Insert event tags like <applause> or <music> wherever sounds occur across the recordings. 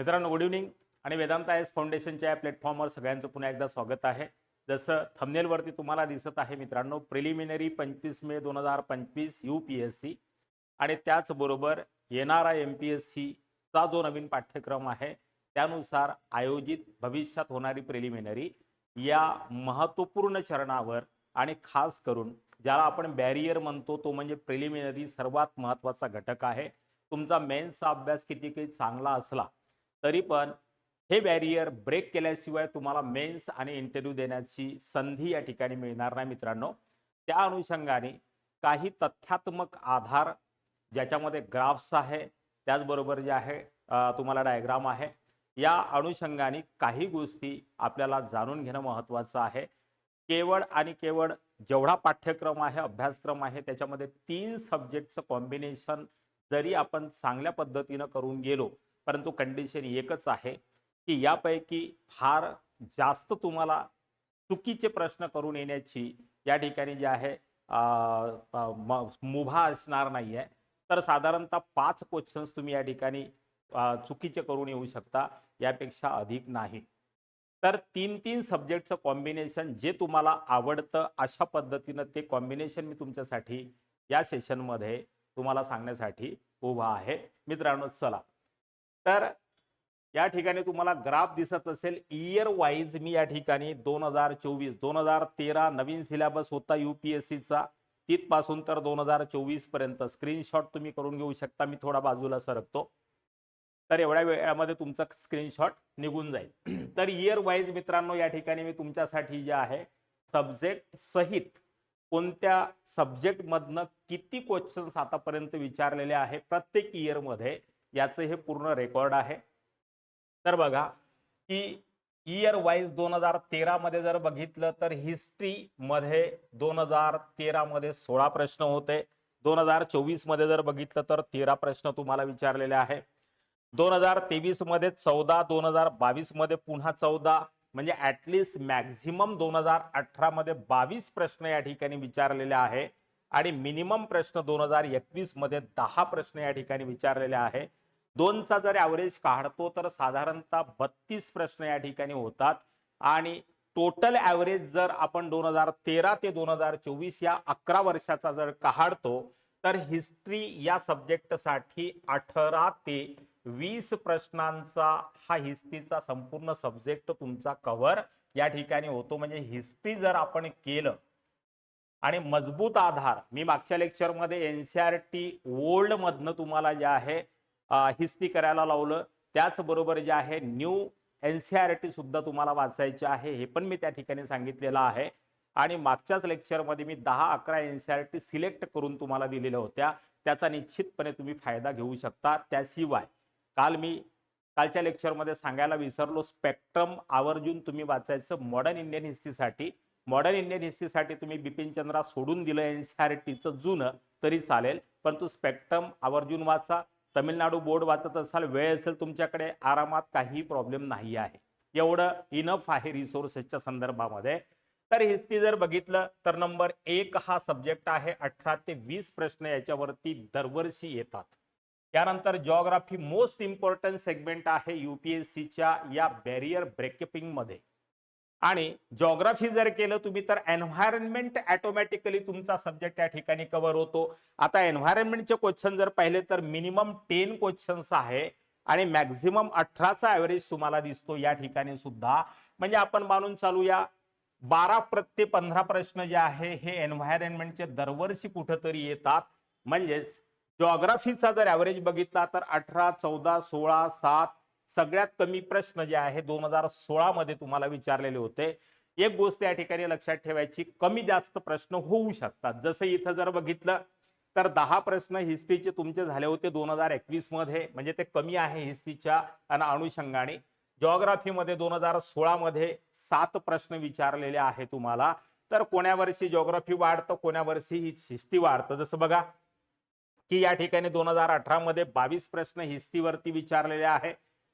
मित्रांनो good evening आणि Vedanta I S फाउंडेशनच्या या प्लॅटफॉर्मवर सगळ्यांचं पुन्हा एकदा स्वागत आहे. जसं थमनेलवरती तुम्हाला दिसत आहे मित्रांनो प्रिलिमिनरी पंचवीस मे दोन हजार पंचवीस यू पी एस सी आणि त्याचबरोबर येणारा एम पी एस सीचा जो नवीन पाठ्यक्रम आहे त्यानुसार आयोजित भविष्यात होणारी प्रिलिमिनरी या महत्त्वपूर्ण चरणावर आणि खास करून ज्याला आपण बॅरियर म्हणतो तो म्हणजे प्रिलिमिनरी सर्वात महत्त्वाचा घटक आहे. तुमचा मेन्सचा अभ्यास किती काही चांगला असला तरी पण हे बॅरियर ब्रेक केल्याशिवाय तुम्हाला मेन्स आणि इंटरव्ह्यू देण्याची संधी या ठिकाणी मिळणार नाही मित्रांनो. त्या अनुषंगाने काही तथ्यात्मक आधार ज्याच्यामध्ये ग्राफ्स आहे त्याचबरोबर जे आहे तुम्हाला डायग्राम आहे. या अनुषंगाने काही गोष्टी आपल्याला जाणून घेणं महत्त्वाचं आहे. केवळ आणि केवळ जेवढा पाठ्यक्रम आहे अभ्यासक्रम आहे त्याच्यामध्ये तीन सब्जेक्टचं कॉम्बिनेशन जरी आपण चांगल्या पद्धतीनं करून गेलो परंतु कंडिशन एकच आहे की यापैकी फार जास्त तुम्हाला चुकीचे प्रश्न करून येण्याची या ठिकाणी जे आहे मुभा असणार नाही आहे तर साधारणतः पाच क्वेश्चन्स तुम्ही या ठिकाणी चुकीचे करून येऊ शकता यापेक्षा अधिक नाही. तर तीन तीन सब्जेक्टचं कॉम्बिनेशन जे तुम्हाला आवडतं अशा पद्धतीनं ते कॉम्बिनेशन मी तुमच्यासाठी या सेशनमध्ये तुम्हाला सांगण्यासाठी उभा आहे. मित्रांनो चला. तर या ठिकाणी तुम्हाला ग्राफ दिसत असेल. इयर वाईज मी या ठिकाणी दोन हजार चोवीस दोन हजार तेरा नवीन सिलेबस होता युपीएससीचा तिथपासून तर दोन हजार चोवीसपर्यंत. स्क्रीनशॉट तुम्ही करून घेऊ शकता. मी थोडा बाजूला सरकतो. तर एवढ्या वेळामध्ये तुमचा स्क्रीनशॉट निघून जाईल. <clears throat> तर इयर वाईज मित्रांनो या ठिकाणी मी तुमच्यासाठी जे आहे सब्जेक्ट सहित कोणत्या सब्जेक्टमधनं किती क्वेश्चन्स आतापर्यंत विचारलेले आहे प्रत्येक इयरमध्ये याचं हे पूर्ण रेकॉर्ड आहे. तर बघा की इयर वाईज दोन हजार तेरामध्ये जर बघितलं तर हिस्ट्रीमध्ये दोन हजार तेरामध्ये सोळा प्रश्न होते. दोन हजार चोवीसमध्ये जर बघितलं तर तेरा प्रश्न तुम्हाला विचारलेले आहे. दोन हजार तेवीसमध्ये चौदा दोन हजार बावीसमध्ये पुन्हा चौदा म्हणजे ऍटलिस्ट मॅक्झिमम दोन हजार अठरा मध्ये बावीस प्रश्न या ठिकाणी विचारलेले आहे. आणि मिनिमम प्रश्न दोन हजार एकवीसमध्ये दहा प्रश्न या ठिकाणी विचारलेले आहे. दोनचा जर ॲव्हरेज काढतो तर साधारणतः बत्तीस प्रश्न या ठिकाणी होतात. आणि टोटल ॲव्हरेज जर आपण दोन हजार तेरा ते दोन हजार चोवीस या अकरा वर्षाचा जर काढतो तर हिस्ट्री या सब्जेक्टसाठी अठरा ते वीस प्रश्नांचा हा हिस्ट्रीचा संपूर्ण सब्जेक्ट तुमचा कव्हर या ठिकाणी होतो. म्हणजे हिस्ट्री जर आपण केलं आणि मजबूत आधार मी मागच्या लेक्चरमध्ये N C R T old मधनं तुम्हाला जे आहे हिस्ती करायला लावलं. त्याचबरोबर जे आहे new N C R T सुद्धा तुम्हाला वाचायचे आहे. हे पण मी त्या ठिकाणी सांगितलेलं आहे. आणि मागच्याच लेक्चरमध्ये मी दहा अकरा N C R T select करून तुम्हाला दिलेल्या होत्या. त्याचा निश्चितपणे तुम्ही फायदा घेऊ शकता. त्याशिवाय काल मी कालच्या लेक्चरमध्ये सांगायला विसरलो स्पेक्ट्रम आवर्जून तुम्ही वाचायचं मॉडर्न इंडियन हिस्ट्रीसाठी मॉडर्न इंडियन हिस्ट्रीसाठी तुम्ही बिपिन चंद्रा सोडून दिलं एन सी आर टीचं जुनं तरी चालेल. परंतु स्पेक्ट्रम आवर्जून वाचा. तमिळनाडू बोर्ड वाचत असाल वेळ असेल तुमच्याकडे आरामात काही प्रॉब्लेम नाही आहे. एवढं इनफ आहे रिसोर्सेसच्या संदर्भामध्ये. तर हिस्ती जर बघितलं तर नंबर एक हा सब्जेक्ट आहे अठरा ते वीस प्रश्न याच्यावरती दरवर्षी येतात. त्यानंतर जॉग्राफी मोस्ट इम्पॉर्टंट सेगमेंट आहे युपीएससीच्या या बॅरियर ब्रेकअपिंगमध्ये आणि जॉग्राफी जर केलं तुम्ही तर एन्व्हायरमेंट ऑटोमॅटिकली तुमचा सब्जेक्ट त्या ठिकाणी कव्हर होतो. आता एन्व्हायरमेंटचे क्वेश्चन जर पाहिले तर मिनिमम टेन क्वेश्चन्स आहे आणि मॅक्झिमम अठराचा ऍव्हरेज तुम्हाला दिसतो या ठिकाणी सुद्धा. म्हणजे आपण मानून चालूया बारा प्रत्येक पंधरा प्रश्न जे आहे हे एन्व्हायरमेंटचे दरवर्षी कुठंतरी येतात. म्हणजेच जॉग्राफीचा जर ॲव्हरेज बघितला तर अठरा चौदा सोळा सात सगळ्यात कमी प्रश्न जे आहे दोन हजार सोळा मध्ये तुम्हाला विचारलेले होते. एक गोष्ट या ठिकाणी लक्षात ठेवायची कमी जास्त प्रश्न होऊ शकतात. जसं इथं जर बघितलं तर दहा प्रश्न हिस्ट्रीचे तुमचे झाले होते दोन हजार एकवीसमध्ये म्हणजे ते कमी आहे हिस्ट्रीच्या आणि अनुषंगाने. जॉग्राफीमध्ये दोन हजार सोळा मध्ये सात प्रश्न विचारलेले आहे तुम्हाला. तर कोण्या वर्षी जॉग्राफी वाढतं कोण्या वर्षी ही हिस्ट्री वाढतं? जसं बघा की या ठिकाणी दोन हजार अठरा मध्ये बावीस प्रश्न हिस्ट्रीवरती विचारलेले आहे.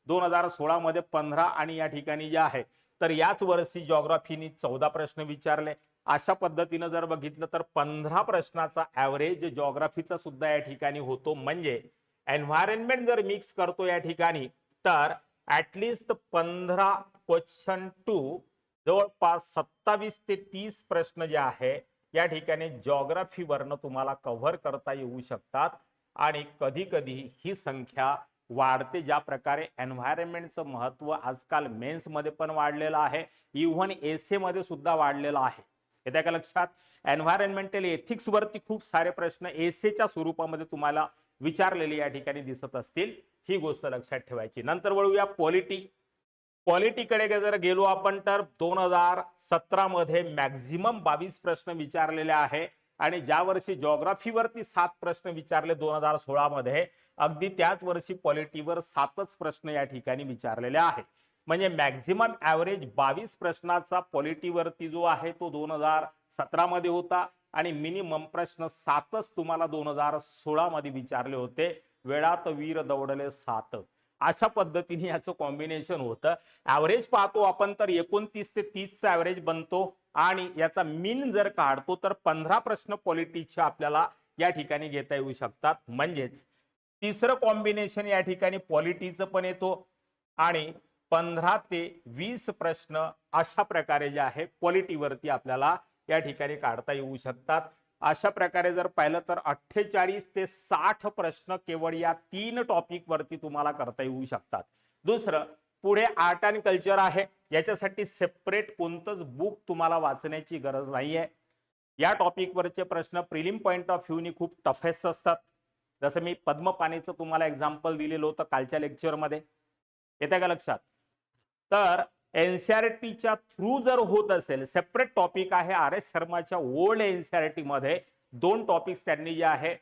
दोन हजार सोळा मध्ये पंधरा आणि या ठिकाणी जे आहे तर याच वर्षी जॉग्राफीनी चौदा प्रश्न विचारले. अशा पद्धतीनं जर बघितलं तर पंधरा प्रश्नाचा ॲव्हरेज जॉग्राफीचा सुद्धा या ठिकाणी होतो. म्हणजे एन्व्हायरमेंट जर मिक्स करतो या ठिकाणी तर ऍटलिस्ट पंधरा क्वेश्चन टू जवळपास सत्तावीस ते तीस प्रश्न जे आहे या ठिकाणी जॉग्राफीवरनं तुम्हाला कव्हर करता येऊ शकतात. आणि कधी कधी ही संख्या वाढते ज्या प्रकारे एन्व्हायरमेंटचं महत्त्व आजकाल मेन्समध्ये पण वाढलेलं आहे. इव्हन एसमध्ये सुद्धा वाढलेलं आहे. येत्या का लक्षात? एन्व्हायरमेंटल एथिक्स वरती खूप सारे प्रश्न एसेच्या स्वरूपामध्ये तुम्हाला विचारलेले या ठिकाणी दिसत असतील. ही गोष्ट लक्षात ठेवायची. नंतर वळूया पॉलिटी पॉलिटीकडे जर गेलो आपण तर दोन हजार सतरा मध्ये मॅक्झिमम बावीस प्रश्न विचारलेले आहे. आणि ज्या वर्षी जॉग्राफीवरती सात प्रश्न विचारले दोन हजार सोळा मध्ये अगदी त्याच वर्षी पॉलिटीवर सातच प्रश्न या ठिकाणी विचारलेले आहे. म्हणजे मॅक्झिमम ॲव्हरेज बावीस प्रश्नाचा पॉलिटीवरती जो आहे तो दोन हजार सतरा मध्ये होता आणि मिनिमम प्रश्न सातच तुम्हाला दोन हजार सोळा मध्ये विचारले होते. वेळात वीर दौडले सात. अशा पद्धतीने याचं कॉम्बिनेशन होतं. ॲव्हरेज पाहतो आपण तर एकोणतीस ते तीसचा ॲव्हरेज बनतो. आणि याचा मीन जर काढतो तर पंधरा प्रश्न पॉलिटीचे आपल्याला या ठिकाणी घेता येऊ शकतात. म्हणजेच तिसरं कॉम्बिनेशन या ठिकाणी पॉलिटीचं पण येतो आणि पंधरा ते वीस प्रश्न अशा प्रकारे जे आहे पॉलिटीवरती आपल्याला या ठिकाणी काढता येऊ शकतात. अशा प्रकारे जर पाहिलं तर अठ्ठेचाळीस ते साठ प्रश्न केवळ या तीन टॉपिक वरती तुम्हाला करता येऊ शकतात. दुसरं पुढे आर्ट अँड कल्चर आहे. याच्यासाठी सेपरेट कोणतंच बुक तुम्हाला वाचण्याची गरज नाहीये. या टॉपिक वरचे प्रश्न प्रिलिम पॉईंट ऑफ व्ह्यूनी खूप टफेस्ट असतात. जसं मी पद्मपाणीचं तुम्हाला एक्झाम्पल दिलेलं होतं कालच्या लेक्चरमध्ये येत्या का लक्षात? तर एनसीआरटीच्या थ्रू जर होत असेल सेपरेट टॉपिक आहे आर एस शर्माच्या ओल्ड एनसीआरटी मध्ये. दोन टॉपिक्स त्यांनी जे आहे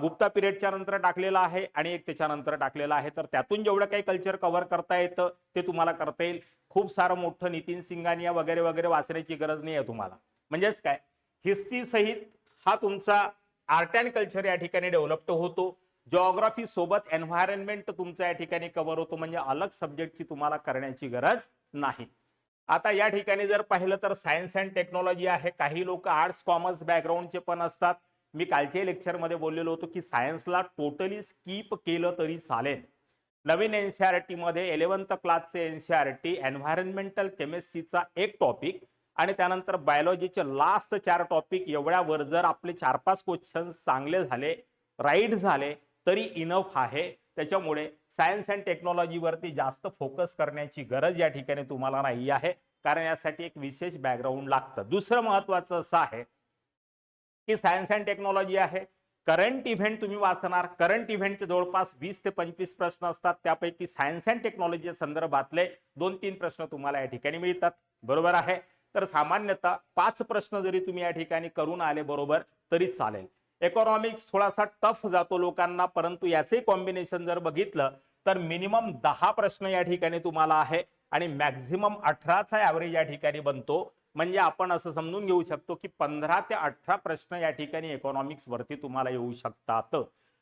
गुप्ता पिरियडच्या नंतर टाकलेलं आहे आणि एक त्याच्यानंतर टाकलेलं आहे. तर त्यातून जेवढं काही कल्चर कव्हर करता येतं ते तुम्हाला करता येईल. खूप सारं मोठं नितीन सिंगानिया वगैरे वगैरे वाचण्याची गरज नाही आहे तुम्हाला. म्हणजेच काय? हिस्ट्री सहित हा तुमचा आर्ट अँड कल्चर या ठिकाणी डेव्हलप्ड होतो. जॉग्राफी सोबत एन्व्हायरमेंट तुमचा या ठिकाणी कव्हर होतो. म्हणजे अलग सब्जेक्टची तुम्हाला करण्याची गरज नाही. आता या ठिकाणी जर पाहिलं तर सायन्स अँड टेक्नॉलॉजी आहे. काही लोक आर्ट्स कॉमर्स बॅकग्राऊंडचे पण असतात. मी कालच्या लेक्चरमध्ये बोललेलो होतो की सायन्सला टोटली स्किप केलं तरी चालेल. नवीन एनसीआरटी मध्ये इलेवन्थ क्लासचे एनसीआरटी एन्व्हायरमेंटल केमिस्ट्रीचा एक टॉपिक आणि त्यानंतर बायोलॉजीचे लास्ट चार टॉपिक एवढ्यावर जर आपले चार पाच क्वेश्चन चांगले झाले राईट झाले तरी इनफ आहे. त्याच्यामुळे सायन्स अँड टेक्नॉलॉजीवरती जास्त फोकस करण्याची गरज या ठिकाणी तुम्हाला नाही आहे. कारण यासाठी एक विशेष बॅकग्राऊंड लागतं. दुसरं महत्वाचं असं आहे ही सायन्स अँड टेक्नॉलॉजी आहे. करंट इव्हेंट तुम्ही वाचणार. करंट इव्हेंटचे जवळपास वीस ते पंचवीस प्रश्न असतात. त्यापैकी सायन्स अँड टेक्नॉलॉजीच्या संदर्भातले दोन तीन प्रश्न तुम्हाला या ठिकाणी मिळतात. बरोबर आहे? तर सामान्यतः पाच प्रश्न जरी तुम्ही या ठिकाणी करून आले बरोबर तरी चालेल. इकॉनॉमिक्स थोडासा टफ जातो लोकांना परंतु याचे कॉम्बिनेशन जर बघितलं तर मिनिमम दहा प्रश्न या ठिकाणी तुम्हाला आहे आणि मॅक्झिमम अठराचा ॲव्हरेज या ठिकाणी बनतो. म्हणजे आपण असं समजून घेऊ शकतो की पंधरा ते अठरा प्रश्न या ठिकाणी इकॉनॉमिक्स वरती तुम्हाला येऊ शकतात.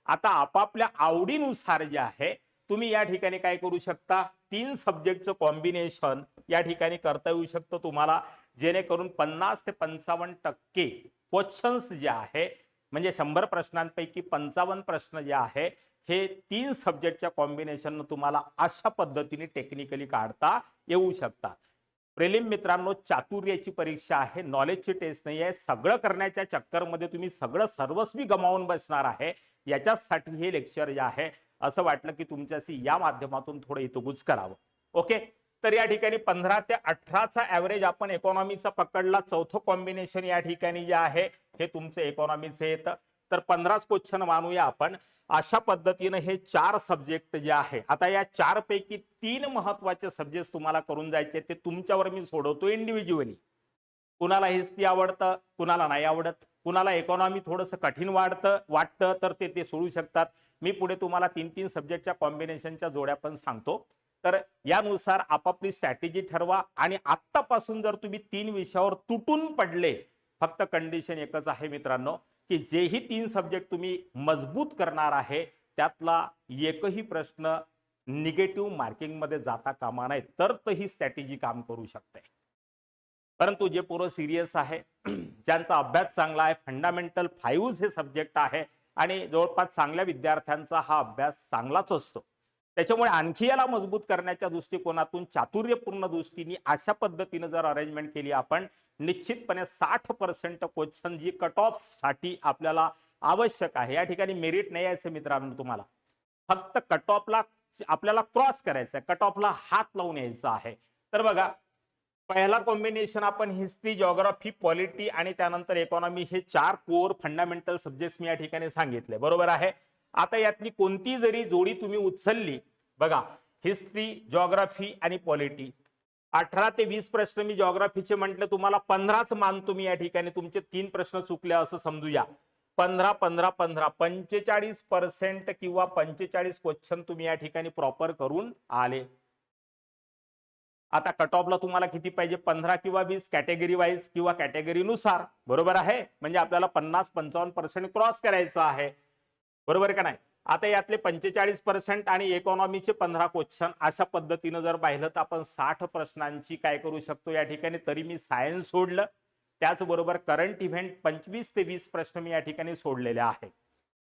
आता आपापल्या आवडीनुसार जे आहे तुम्ही या ठिकाणी काय करू शकता? तीन सब्जेक्टचं कॉम्बिनेशन या ठिकाणी करता येऊ शकतं तुम्हाला जेणेकरून पन्नास ते पंचावन्न टक्के क्वेश्चन्स जे आहे म्हणजे शंभर प्रश्नांपैकी पंचावन्न प्रश्न जे आहे हे तीन सब्जेक्टच्या कॉम्बिनेशन तुम्हाला अशा पद्धतीने टेक्निकली काढता येऊ शकतात. प्रेलिम मित्रांनो चातुर्याची परीक्षा आहे. नॉलेजची टेस्ट नाही आहे सगळं करण्याच्या चक्करमध्ये तुम्ही सगळं सर्वस्वी गमावून बसणार आहे. याच्यासाठी हे लेक्चर जे आहे असं वाटलं की तुमच्याशी या माध्यमातून थोडं इतगुज करावं. ओके तर या ठिकाणी पंधरा ते अठराचा ऍव्हरेज आपण इकॉनॉमीचा पकडला. चौथं कॉम्बिनेशन या ठिकाणी जे आहे हे तुमचं इकॉनॉमीचं येतं. तर पंधराच क्वेश्चन मानूया आपण. अशा पद्धतीनं हे चार सब्जेक्ट जे आहे आता या चार पैकी तीन महत्त्वाचे सब्जेक्ट तुम्हाला करून जायचे ते तुमच्यावर मी सोडवतो इंडिव्हिज्युअली कुणाला हिस्ट्री आवडतं कुणाला नाही आवडत कुणाला इकॉनॉमी थोडंसं कठीण वाढतं वाटतं तर ते ते सोडू शकतात. मी पुढे तुम्हाला तीन तीन सब्जेक्टच्या कॉम्बिनेशनच्या जोड्या पण सांगतो. तर यानुसार आपापली स्ट्रॅटेजी ठरवा आणि आत्तापासून जर तुम्ही तीन विषयावर तुटून पडले फक्त कंडिशन एकच आहे मित्रांनो की जेही तीन सब्जेक्ट तुम्ही मजबूत करणार आहे त्यातला एकही प्रश्न निगेटिव्ह मार्किंगमध्ये जाता कामा नये तर ही स्ट्रॅटेजी काम करू शकते. परंतु जे पोरं सिरियस आहे <clears throat> ज्यांचा अभ्यास चांगला आहे फंडामेंटल फाईव्ह हे सब्जेक्ट आहे आणि जवळपास चांगल्या विद्यार्थ्यांचा हा अभ्यास चांगलाच असतो. त्याच्यामुळे आणखी याला मजबूत करण्याच्या दृष्टिकोनातून चातुर्यपूर्ण दृष्टीने अशा पद्धतीने जर अरेंजमेंट केली आपण निश्चितपणे साठ पर्सेंट क्वेश्चन जी कट ऑफसाठी आपल्याला आवश्यक आहे. या ठिकाणी मेरिट नाही यायचं मित्रांनो तुम्हाला. फक्त कट ऑफला आपल्याला क्रॉस करायचं आहे कट ऑफला हात लावून यायचा आहे. तर बघा पहिला कॉम्बिनेशन आपण हिस्ट्री जॉग्राफी पॉलिटी आणि त्यानंतर इकॉनॉमी हे चार कोर फंडामेंटल सब्जेक्ट मी या ठिकाणी सांगितले. बरोबर आहे? आता यातली कोणती जरी जोडी तुम्ही उचलली बघा हिस्ट्री जॉग्राफी आणि पॉलिटी अठरा ते वीस प्रश्न मी जॉग्राफीचे म्हटलं तुम्हाला पंधराच मानतो मी या ठिकाणी तुमचे तीन प्रश्न चुकले असं समजूया. पंधरा पंधरा पंधरा पंचेचाळीस पर्सेंट किंवा पंचेचाळीस क्वेश्चन तुम्ही या ठिकाणी प्रॉपर करून आले. आता कट ऑफला तुम्हाला किती पाहिजे? पंधरा किंवा वीस कॅटेगरी वाईज किंवा कॅटेगरीनुसार बरोबर आहे? म्हणजे आपल्याला पन्नास पंचावन्न पर्सेंट क्रॉस करायचं आहे. बरोबर का नाही? आता यातले पंचेचाळीस पर्सेंट आणि इकॉनॉमीचे पंधरा क्वेश्चन अशा पद्धतीनं जर पाहिलं तर आपण साठ प्रश्नांची काय करू शकतो या ठिकाणी? तरी मी सायन्स सोडलं. त्याचबरोबर करंट इव्हेंट पंचवीस ते वीस प्रश्न मी या ठिकाणी सोडलेले आहे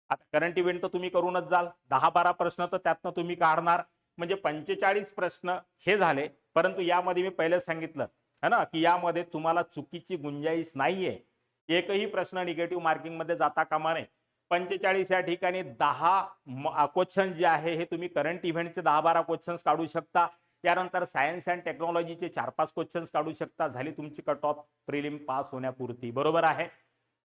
आता करंट इव्हेंट तर तुम्ही करूनच जाल. दहा बारा प्रश्न तर त्यातनं तुम्ही काढणार. म्हणजे पंचेचाळीस प्रश्न हे झाले. परंतु यामध्ये मी पहिले सांगितलं है ना? की यामध्ये तुम्हाला चुकीची गुंजाईश नाहीये. एकही प्रश्न निगेटिव्ह मार्किंगमध्ये जाता कामा नये. पंचेचाळीस या ठिकाणी दहा क्वेश्चन जे आहे हे तुम्ही करंट इव्हेंटचे दहा बारा क्वेश्चन्स काढू शकता. त्यानंतर सायन्स अँड टेक्नॉलॉजीचे चार पाच क्वेश्चन्स काढू शकता. झाली तुमची कट ऑफ प्रिलिम पास होण्यापुरती. बरोबर आहे?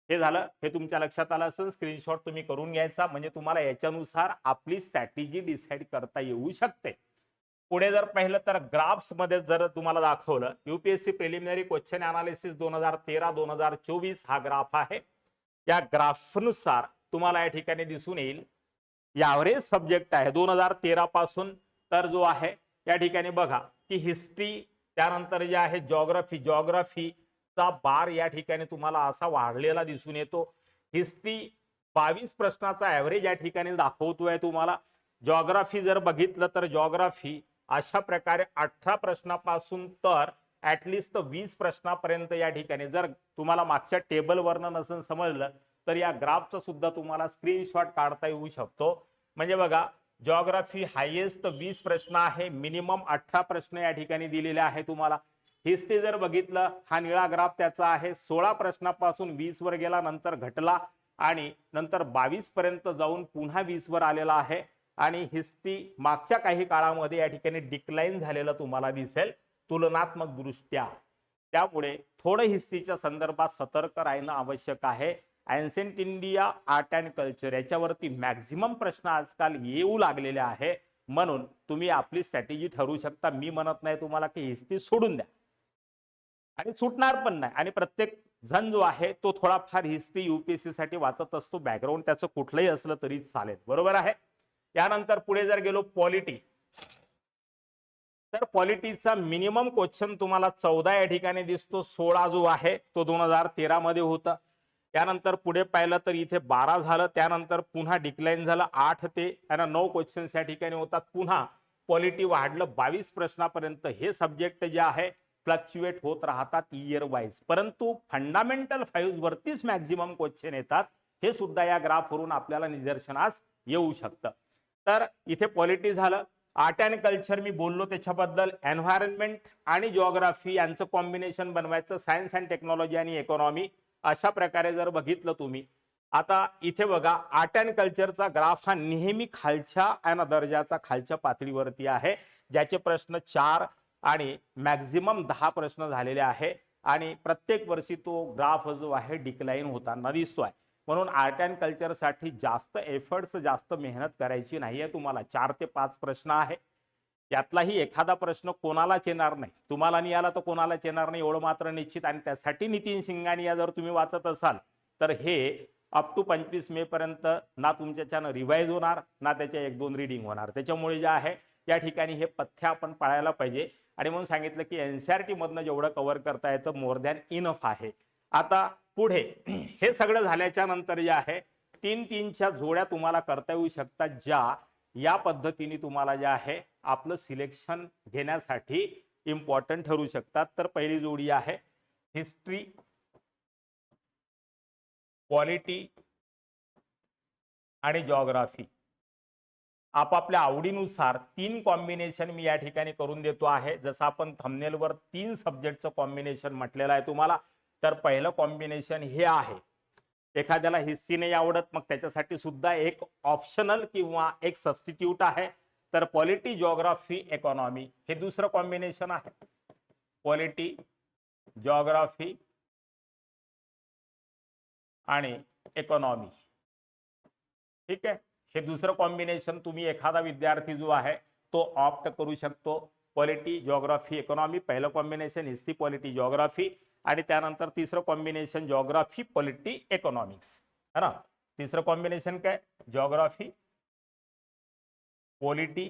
हे झालं. हे तुमच्या लक्षात आलं असेल स्क्रीनशॉट तुम्ही करून घ्यायचा. म्हणजे तुम्हाला याच्यानुसार आपली स्ट्रॅटेजी डिसाईड करता येऊ शकते. पुढे जर पाहिलं तर ग्राफ्समध्ये जर तुम्हाला दाखवलं युपीएससी प्रिलिमिनरी क्वेश्चन अनालिसिस दोन हजार तेरा दोन हजार चोवीस हा ग्राफ आहे. या ग्राफनुसार तुम्हाला या ठिकाणी दिसून येईल. यावरेज सब्जेक्ट आहे. दोन हजार तेरा पासून तर जो आहे या ठिकाणी बघा की हिस्ट्री त्यानंतर जे आहे जॉग्राफी जॉग्रफीचा बार या ठिकाणी तुम्हाला असा वाढलेला दिसून येतो. हिस्ट्री बावीस प्रश्नाचा ऍव्हरेज या ठिकाणी दाखवतोय तुम्हाला. जॉग्राफी जर बघितलं तर जॉग्राफी अशा प्रकारे अठरा प्रश्नापासून तर ऍटलिस्ट वीस प्रश्नापर्यंत या ठिकाणी जर तुम्हाला मागच्या टेबलवरनं नसेल समजलं तर या ग्राफचा सुद्धा तुम्हाला स्क्रीनशॉट काढता येऊ शकतो. म्हणजे बघा जॉग्राफी हायेस्ट वीस प्रश्न आहे. मिनिमम अठरा प्रश्न या ठिकाणी दिलेले आहे तुम्हाला. हिस्ट्री जर बघितलं हा निळा ग्राफ त्याचा आहे. सोळा प्रश्नापासून वीस वर गेला नंतर घटला आणि नंतर बावीस पर्यंत जाऊन पुन्हा वीस वर आलेला आहे. आणि हिस्ट्री मागच्या काही काळामध्ये या ठिकाणी डिक्लाईन झालेलं तुम्हाला दिसेल तुलनात्मक दृष्ट्या. त्यामुळे थोडं हिस्ट्रीच्या संदर्भात सतर्क राहणं आवश्यक आहे. Ancient India art and culture याच्यावरती मॅक्झिमम प्रश्न आजकाल येऊ लागलेले आहे. म्हणून तुम्ही आपली स्ट्रॅटेजी ठरवू शकता. मी म्हणत नाही तुम्हाला की हिस्ट्री सोडून द्या. आणि सुटणार पण नाही. आणि प्रत्येक जण जो आहे तो थोडाफार हिस्ट्री युपीएससी साठी वाचत असतो. बॅकग्राऊंड त्याचं कुठलंही असलं तरी चालेल. बरोबर आहे? यानंतर पुढे जर गेलो पॉलिटी तर पॉलिटीचा मिनिमम क्वेश्चन तुम्हाला चौदा या ठिकाणी दिसतो. सोळा जो आहे तो दोन हजार तेरा मध्ये होता. त्यानंतर पुढे पाहिलं तर इथे बारा झालं त्यानंतर पुन्हा डिक्लाईन झालं आठ ते त्यांना नऊ क्वेश्चन्स या ठिकाणी होतात. पुन्हा पॉलिटी वाढलं बावीस प्रश्नापर्यंत हे सब्जेक्ट जे आहे फ्लक्च्युएट होत राहतात इयर वाईज परंतु फंडामेंटल फाईव्ह वरतीच मॅक्झिमम क्वेश्चन येतात. हे सुद्धा या ग्राफवरून आपल्याला निदर्शनास येऊ शकतं. तर इथे पॉलिटी झालं. आर्ट अँड कल्चर मी बोललो त्याच्याबद्दल. एन्व्हायरमेंट आणि जिओग्राफी यांचं कॉम्बिनेशन बनवायचं. सायन्स अँड टेक्नॉलॉजी आणि इकॉनॉमी अशा प्रकारे जर बघितलं तुम्ही आता इथे बघा आर्ट अँड कल्चरचा ग्राफ हा नेहमी खालच्या आणि दर्जाचा खालच्या पातळीवरती आहे ज्याचे प्रश्न चार आणि मॅक्झिमम दहा प्रश्न झालेले आहे आणि प्रत्येक वर्षी तो ग्राफ जो आहे डिक्लाईन होताना दिसतोय. म्हणून आर्ट अँड कल्चरसाठी जास्त एफर्ट्स जास्त मेहनत करायची नाहीये तुम्हाला. चार ते पाच प्रश्न आहे. यातलाही एखादा प्रश्न कोणालाच येणार नाही. तुम्हाला नाही आला तर कोणालाच येणार नाही एवढं मात्र निश्चित. आणि त्यासाठी नितीन सिंगानिया जर तुम्ही वाचत असाल तर हे अप टू पंचवीस मे पर्यंत ना तुमच्याच्यानं रिवाईज होणार ना त्याच्या एक दोन रिडिंग होणार. त्याच्यामुळे जे आहे या ठिकाणी हे पथ्य आपण पाळायला पाहिजे. आणि म्हणून सांगितलं की एनसीआरटी टीमधनं जेवढं कव्हर करता येतं मोर दॅन इनफ आहे. आता पुढे हे सगळं झाल्याच्यानंतर जे आहे तीन तीनच्या जोड्या तुम्हाला करता येऊ शकतात ज्या या पद्धतीने तुम्हाला जे आहे आपलं सिलेक्शन घेण्यासाठी इम्पॉर्टंट ठरू शकतात. तर पहिली जोडी आहे हिस्ट्री क्वालिटी आणि जॉग्राफी आपापल्या आवडीनुसार तीन कॉम्बिनेशन मी या ठिकाणी करून देतो आहे. जसं आपण थंबनेलवर तीन सब्जेक्टचं कॉम्बिनेशन म्हटलेलं आहे तुम्हाला तर पहिलं कॉम्बिनेशन हे आहे. एखाद्याला हिस्ट्री नाही आवडत मग त्याच्यासाठी सुद्धा एक ऑप्शनल किंवा एक सबस्टिट्यूट आहे. तर पॉलिटी जॉग्राफी इकॉनॉमी हे दुसरं कॉम्बिनेशन आहे. पॉलिटी जॉग्राफी आणि इकॉनॉमी ठीक आहे? हे दुसरं कॉम्बिनेशन तुम्ही एखादा विद्यार्थी जो आहे तो ऑप्ट करू शकतो. पॉलिटी जॉग्राफी इकॉनॉमी पहिलं कॉम्बिनेशन हिस्ट्री पॉलिटी जॉग्राफी आणि त्यानंतर तिसरं कॉम्बिनेशन जॉग्राफी पॉलिटी इकॉनॉमिक्स है ना? तिसरं कॉम्बिनेशन काय? जॉग्राफी पॉलिटी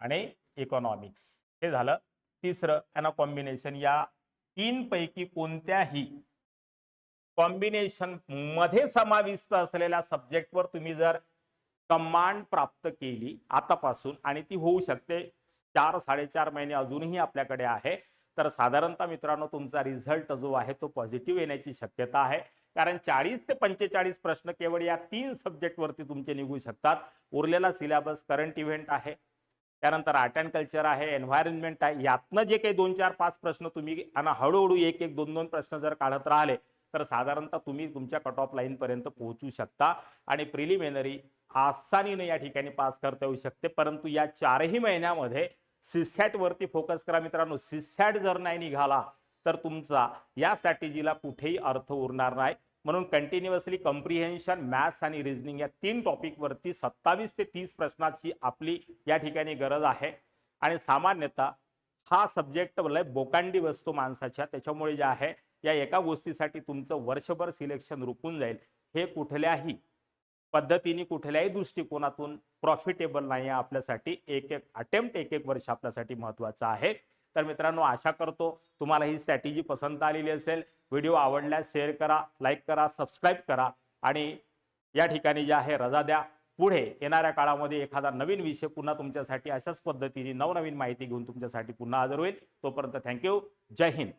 आणि इकॉनॉमिक्स हे झालं तिसरं. यांना कॉम्बिनेशन या तीन पैकी कोणत्याही कॉम्बिनेशनमध्ये समाविष्ट असलेल्या सब्जेक्टवर तुम्ही जर कमांड प्राप्त केली आतापासून आणि ती होऊ शकते चार साडेचार महिने अजूनही आपल्याकडे आहे तर साधारणतः मित्रांनो तुमचा रिझल्ट जो आहे तो पॉझिटिव्ह येण्याची शक्यता आहे. कारण चाळीस ते पंचेचाळीस प्रश्न केवळ या तीन सब्जेक्टवरती तुमचे निघू शकतात. उरलेला सिलेबस करंट इव्हेंट आहे. त्यानंतर आर्ट अँड कल्चर आहे एन्व्हायरमेंट आहे. यातनं जे काही दोन चार पाच प्रश्न तुम्ही आणि हळूहळू एक एक दोन दोन प्रश्न जर काढत राहिले तर साधारणतः तुम्ही तुमच्या कट ऑफ लाईनपर्यंत पोहोचू शकता. आणि प्रिलिमिनरी आसानीने या ठिकाणी पास करता येऊ शकते. परंतु या चारही महिन्यामध्ये सिसॅट वरती फोकस करा मित्रांनो. सिसॅट जर नाही निघाला तर तुमचा या स्ट्रॅटेजीला कुठेही अर्थ उरणार नाही. म्हणून कंटिन्युअसली कम्प्रिहेन्शन मॅथ्स आणि रिझनिंग या तीन टॉपिकवरती सत्तावीस ते तीस प्रश्नाची आपली या ठिकाणी गरज आहे. आणि सामान्यतः हा सब्जेक्ट म्हणजे लय बोकांडी वस्तू माणसाच्या त्याच्यामुळे जे आहे या एका गोष्टीसाठी तुमचं वर्षभर सिलेक्शन रुकून जाईल. हे कुठल्याही पद्धतीने कुठल्याही दृष्टिकोनातून प्रॉफिटेबल नाही आहे आपल्यासाठी. एक एक अटेम्प्ट एक एक वर्ष आपल्यासाठी महत्वाचं आहे. तर मित्रांनो आशा करतो तुम्हाला ही स्ट्रॅटेजी पसंत आलेली असेल. व्हिडिओ आवडल्यास शेअर करा लाईक करा सबस्क्राईब करा आणि या ठिकाणी जे आहे रजा द्या. पुढे येणाऱ्या काळामध्ये एखादा नवीन विषय पुन्हा तुमच्यासाठी अशाच पद्धतीने नवनवीन माहिती घेऊन तुमच्यासाठी पुन्हा हजर होईल. तोपर्यंत थँक्यू जय हिंद.